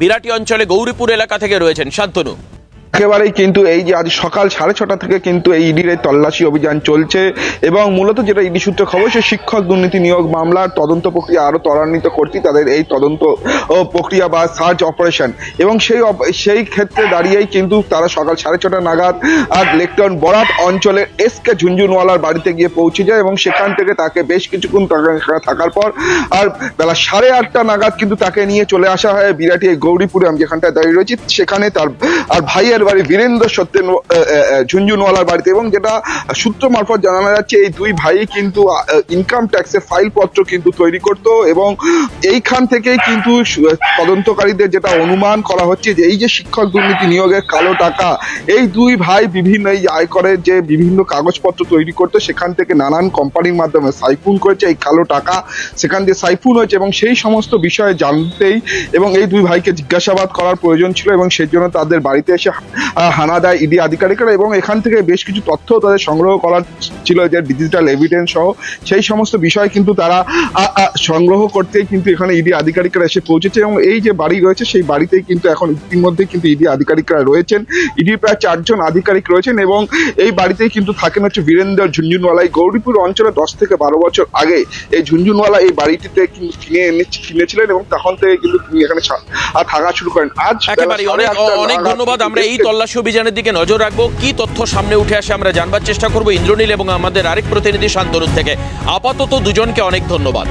বিরাটি অঞ্চলে গৌরীপুর এলাকা থেকে রয়েছেন শান্তনু। একেবারেই কিন্তু এই যে আজ সকাল সাড়ে ছটা থেকে কিন্তু এই ইডির এই তল্লাশি অভিযান চলছে এবং মূলত যেটা ইডি সূত্রে খবর সে শিক্ষক দুর্নীতি নিয়োগ মামলার তদন্ত প্রক্রিয়া আরও ত্বরান্বিত করতে তাদের এই তদন্ত প্রক্রিয়া বা সার্চ অপারেশন। এবং সেই সেই ক্ষেত্রে দাঁড়িয়েই কিন্তু তারা সকাল সাড়ে ছটা নাগাদ আর লেকটন বরাত অঞ্চলের এস কে ঝুনঝুনওয়ালার বাড়িতে গিয়ে পৌঁছে যায় এবং সেখান থেকে তাকে বেশ কিছুক্ষণ থাকার পর আর বেলা সাড়ে আটটা নাগাদ কিন্তু তাকে নিয়ে চলে আসা হয় বিরাটি গৌরীপুরে, আমি যেখানটায় দাঁড়িয়ে রয়েছি, সেখানে তার আর ভাইয়ের বাড়ি বীরেন্দ্র আহ, ঝুনঝুনওয়ালার বাড়িতে এবং যেটা সূত্র মারফত জানানো যাচ্ছে এই দুই ভাই কিন্তু ইনকাম ট্যাক্সের ফাইল পত্র কিন্তু তৈরি করতো এবং এইখান থেকেই কিন্তু তদন্তকারীদের যেটা অনুমান করা হচ্ছে যে এই যে শিক্ষক দুর্নীতি নিয়োগের কালো টাকা এই দুই ভাই বিভিন্ন এই আয়করের যে বিভিন্ন কাগজপত্র তৈরি করতো সেখান থেকে নানান কোম্পানির মাধ্যমে সাইফুন করেছে এই কালো টাকা সেখান দিয়ে সাইফুন হয়েছে এবং সেই সমস্ত বিষয়ে জানতেই এবং এই দুই ভাইকে জিজ্ঞাসাবাদ করার প্রয়োজন ছিল এবং সেই জন্য তাদের বাড়িতে এসে হানা দেয় ইডি আধিকারিকরা এবং এখান থেকে বেশ কিছু তথ্য তাদের সংগ্রহ করার ছিল যে ডিজিটাল এভিডেন্স সহ। সেই সমস্ত বিষয় কিন্তু তারা সংগ্রহ করতেই কিন্তু এখানে ইডি আধিকারিকরা এসে পৌঁছেছে এবং এই যে বাড়ি রয়েছে সেই বাড়িতেই কিন্তু এখন ইতিমধ্যে কিন্তু ইডি আধিকারিকরা রয়েছেন। ইডির প্রায় চারজন আধিকারিক রয়েছেন এবং এই বাড়িতেই কিন্তু থাকেন হচ্ছে বীরেন্দ্র ঝুনঝুনওয়ালা। এই গৌরীপুর অঞ্চলে দশ থেকে বারো বছর আগে এই ঝুনঝুনওয়ালা এই বাড়িটিতে কিন্তু কিনে এনে কিনেছিলেন এবং তখন থেকে কিন্তু তিনি এখানে থাকা শুরু করেন। আজ অনেক ধন্যবাদ। আমরা এই তল্লাশি অভিযানের দিকে নজর রাখব। কি তথ্য সামনে উঠে আসে আমরা জানবার চেষ্টা করব। ইন্দ্রনীল এবং আমাদের আরেক প্রতিনিধি শান্তনুর থেকে। আপাতত দুজনকে অনেক ধন্যবাদ।